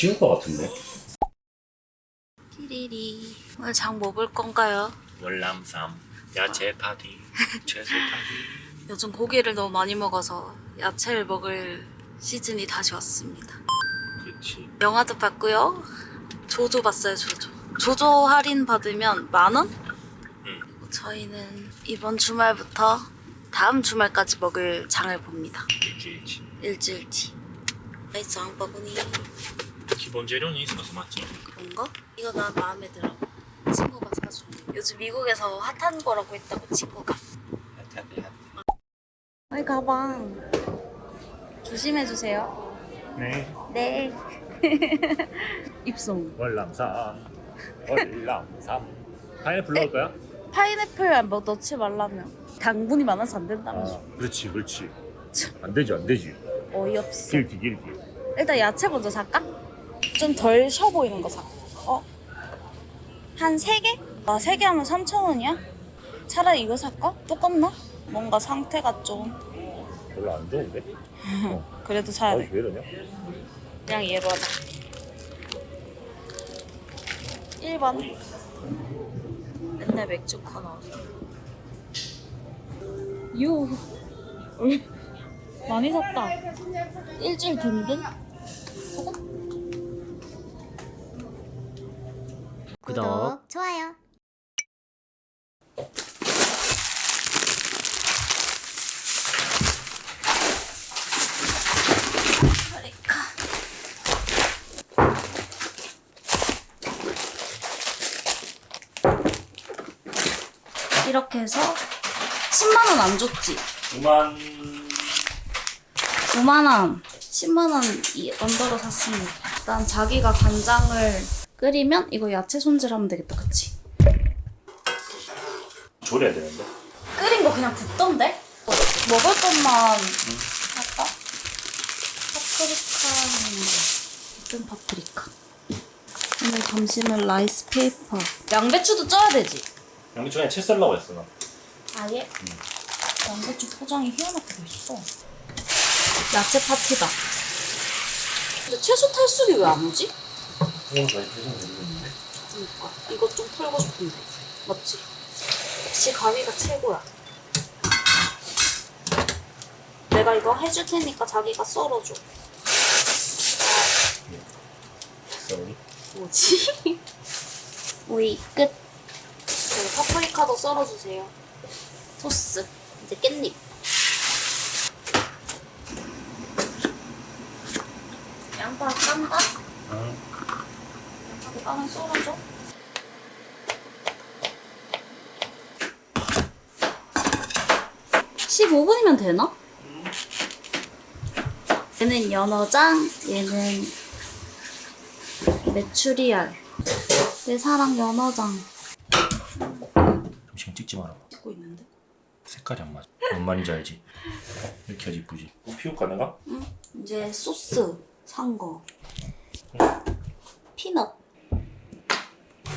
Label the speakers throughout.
Speaker 1: 쉬운 거 같은데?
Speaker 2: 띠리리 오늘 장 뭐 볼 건가요?
Speaker 1: 월남쌈 야채 파티 채소 파티
Speaker 2: 요즘 고기를 너무 많이 먹어서 야채를 먹을 시즌이 다시 왔습니다.
Speaker 1: 그렇지
Speaker 2: 영화도 봤고요. 조조 봤어요, 조조. 조조 할인 받으면 만 원?
Speaker 1: 응.
Speaker 2: 저희는 이번 주말부터 다음 주말까지 먹을 장을 봅니다.
Speaker 1: 일주일치
Speaker 2: 일주일 뒤. 장 버거니
Speaker 1: 기본 재료는 있어서 맞지?
Speaker 2: 그런 거? 이거 나 마음에 들어. 친구가 사준. 요즘 미국에서 핫한 거라고 했다고 친구가.
Speaker 1: 핫하대
Speaker 2: 아이 가방. 조심해 주세요.
Speaker 1: 네
Speaker 2: 네. 입송.
Speaker 1: 월남쌈 월남쌈 파인애플 넣을 거야?
Speaker 2: 파인애플 뭐 넣지 말라며. 당분이 많아서 안 된다면서.
Speaker 1: 아 그렇지 그렇지 안 되지 안 되지
Speaker 2: 어이없어.
Speaker 1: 길티 길티
Speaker 2: 일단 야채 먼저 살까? 좀 덜 쉬어 보이는 거 사. 어? 한 세 개? 아, 세 개 하면 3,000원이야? 차라리 이거 살까? 똑같나? 뭔가 상태가 좀.
Speaker 1: 별로 안 좋은데? 어.
Speaker 2: 그래도 사야
Speaker 1: 아왜
Speaker 2: 돼.
Speaker 1: 이러냐?
Speaker 2: 그냥 얘로 하자. 1번. 맨날 맥주 커 요. 얼- 많이 샀다. 일주일 든든?
Speaker 1: 구독.
Speaker 3: 좋아요.
Speaker 2: 이렇게 해서 10만 원 안 줬지?
Speaker 1: 9만
Speaker 2: 5만 원, 10만 원 이- 언더로 샀습니다. 일단 자기가 간장을 끓이면 이거 야채 손질하면 되겠다, 그치?
Speaker 1: 졸여야 되는데
Speaker 2: 끓인 거 그냥 붓던데? 어, 먹을 것만 할까? 파프리카 어떤 파프리카? 오늘 점심은 라이스 페이퍼 양배추도 쪄야 되지?
Speaker 1: 양배추 그냥 채 썰라고 했어 나
Speaker 2: 아예? 양배추 포장이 희한하게 돼 있어 야채 파티다 근데 채소 탈수기 왜안 오지?
Speaker 1: 배송 드리고 있는데.
Speaker 2: 그러니까 이거 좀 풀고 싶은데. 맞지? 역시 가위가 최고야. 내가 이거 해줄 테니까 자기가 썰어줘.
Speaker 1: 썰이
Speaker 2: 뭐지? 오이 끝. 그리고 파프리카도 썰어주세요. 소스. 이제 깻잎. 양파 깐다?
Speaker 1: 응
Speaker 2: 양파도 까면 썰어줘 (15분이면) 되나? 얘는 연어장 얘는 메추리알 내 사랑 연어장
Speaker 1: 음식 찍지 마라
Speaker 2: 찍고 있는데
Speaker 1: 색깔이 안 맞아 뭔 말인지 알지? 이렇게 해야지 이쁘지 어, 피울까 내가?
Speaker 2: 이제 소스 산 거. 피넛.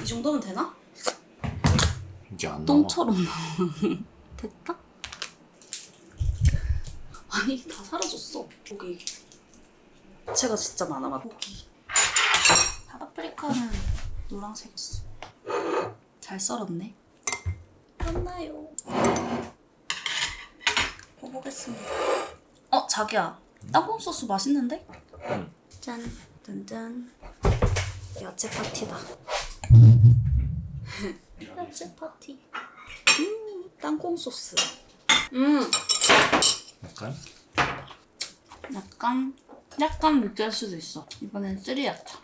Speaker 2: 이 정도면 되나?
Speaker 1: 이제 안 나와
Speaker 2: 똥처럼 나와. 됐다? 아니 다 사라졌어. 고기. 채가 진짜 많아 맛. 고기. 파프리카는 노란색이었어. 잘 썰었네. 맞나요? 먹어보겠습니다. 어 자기야. 땅콩 소스 맛있는데?
Speaker 1: 응.
Speaker 2: 짠, 짠짠. 야채 파티다. 파티. 음, 땅콩 소스. 음,
Speaker 1: 약간?
Speaker 2: 약간 약간 느끼할 수도 있어. 이번엔 쓰리야차.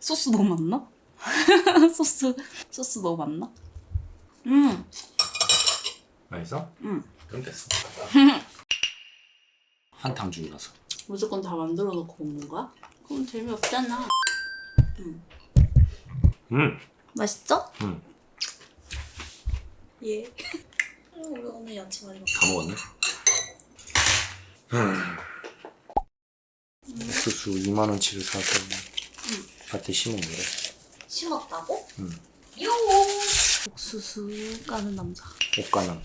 Speaker 2: 소스 너무 많나? 소스 소스 너무 많나? 음,
Speaker 1: 맛있어?
Speaker 2: 응.
Speaker 1: 그럼 됐어 한탕 중이라서
Speaker 2: 무조건 다 만들어 놓고 먹는 거야? 그럼 재미없잖아.
Speaker 1: 응
Speaker 2: 맛있죠?
Speaker 1: 응.
Speaker 2: 예. 우리 오늘 야채 많이 먹.
Speaker 1: 다 먹었네. 옥수수 2만 원치를 사서 밭에 심은 거래.
Speaker 2: 심었다고?
Speaker 1: 응.
Speaker 2: 요. 옥수수 까는 남자.
Speaker 1: 옷가는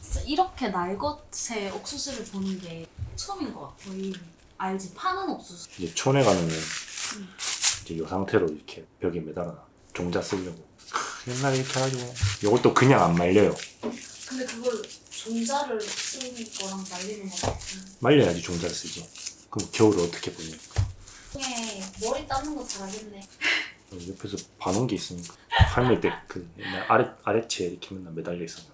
Speaker 2: 진짜 이렇게 날것의 옥수수를 보는 게 처음인 것 같아. 거의 알지 파는 옥수수.
Speaker 1: 이제 촌에 가면은 이제 이 상태로 이렇게 벽에 매달아놔 종자 쓰려고. 크, 옛날에 이렇게 해가지고. 이것도 그냥 안 말려요.
Speaker 2: 근데 그걸 종자를 쓰는 거랑 말리는 거랑
Speaker 1: 말려야지 종자를 쓰지. 그럼 겨울을 어떻게 보니까
Speaker 2: 중에 머리 따는 거 잘하겠네.
Speaker 1: 옆에서 봐놓은 게 있으니까. 할머니 때그 옛날 아래 아래채 이렇게 맨날 매달려 있었나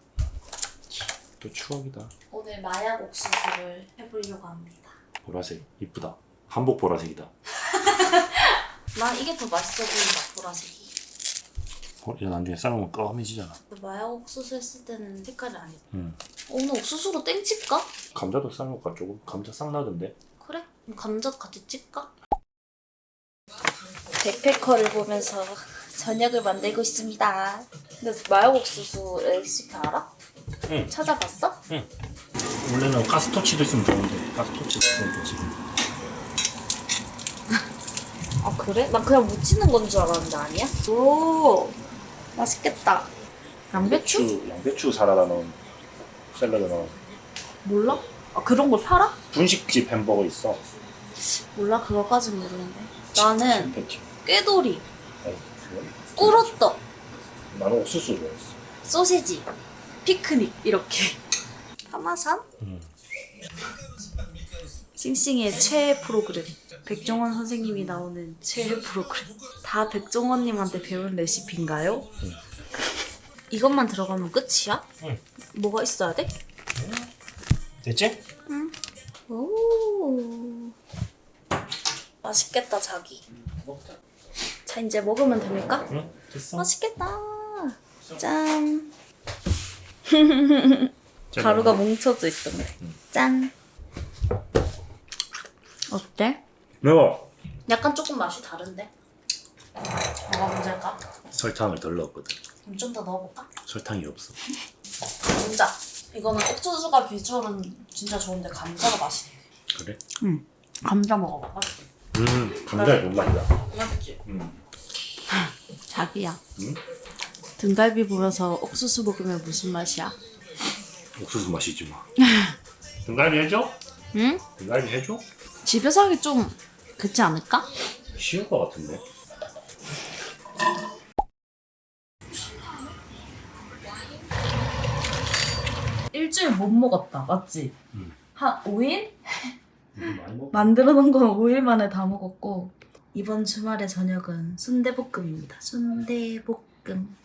Speaker 1: 또 추억이다.
Speaker 2: 오늘 마약 옥수수를 해보려고 합니다.
Speaker 1: 보라색 이쁘다. 한복 보라색이다.
Speaker 2: 난 이게 더 맛있어 보인다 보라색이.
Speaker 1: 어, 이제 나중에 삶으면 까매지잖아
Speaker 2: 마약 옥수수 했을 때는 색깔이 아니야.
Speaker 1: 응.
Speaker 2: 오늘 옥수수로 땡 칠까?
Speaker 1: 감자도 삶을까 조금 감자 싹 나던데
Speaker 2: 그래? 그럼 감자 같이 찔까? 백패커를 보면서 저녁을 만들고 있습니다. 근데 마약 옥수수 레시피 알아?
Speaker 1: 응.
Speaker 2: 찾아봤어?
Speaker 1: 원래는 가스토치도 있으면 좋은데 가스토치 있으면 좋지
Speaker 2: 아 그래? 나 그냥 무치는 건 줄 알았는데 아니야? 오 맛있겠다. 양배추?
Speaker 1: 양배추 사라다 넣은 샐러드 넣은
Speaker 2: 몰라? 아 그런 걸 팔아?
Speaker 1: 분식집 햄버거 있어
Speaker 2: 몰라 그거까진 모르는데. 나는 꾀돌이,
Speaker 1: 아니, 그건
Speaker 2: 꿀호떡,
Speaker 1: 나는 옥수수 좋아했어
Speaker 2: 소시지, 피크닉 이렇게. 파마산?
Speaker 1: 응.
Speaker 2: 싱싱의 최애 프로그램. 백종원 선생님이 나오는 최애 프로그램. 다 백종원님한테 배운 레시피인가요?
Speaker 1: 응.
Speaker 2: 이것만 들어가면 끝이야?
Speaker 1: 응.
Speaker 2: 뭐가 있어야 돼?
Speaker 1: 됐지?
Speaker 2: 오. 맛있겠다 자기.
Speaker 1: 먹자
Speaker 2: 자 이제 먹으면 됩니까?
Speaker 1: 응 됐어
Speaker 2: 맛있겠다. 짠. 가루가 뭉쳐져 있었네.
Speaker 1: 응.
Speaker 2: 짠. 어때?
Speaker 1: 매워
Speaker 2: 약간 조금 맛이 다른데? 뭐가 문제일까?
Speaker 1: 설탕을 덜 넣었거든
Speaker 2: 그럼 좀 더 넣어볼까?
Speaker 1: 설탕이 없어
Speaker 2: 감자. 이거는 옥수수가 비주얼은 진짜 좋은데 감자가 맛이 돼.
Speaker 1: 그래?
Speaker 2: 응. 감자 먹어봐. 맛있지?
Speaker 1: 음 감자의 본맛이다
Speaker 2: 맛있지?
Speaker 1: 음.
Speaker 2: 자기야.
Speaker 1: 응?
Speaker 2: 등갈비 보면서 옥수수 먹으면 무슨 맛이야?
Speaker 1: 옥수수 맛이지 뭐 등갈비 해줘?
Speaker 2: 응?
Speaker 1: 등갈비 해줘?
Speaker 2: 집에서 하기 좀 그렇지 않을까?
Speaker 1: 쉬울 것 같은데
Speaker 2: 일주일 못 먹었다. 맞지?
Speaker 1: 응.
Speaker 2: 한 5일?
Speaker 1: 많이 먹어
Speaker 2: 만들어 놓은 건 5일 만에 다 먹었고 이번 주말의 저녁은 순대볶음입니다. 순대볶음.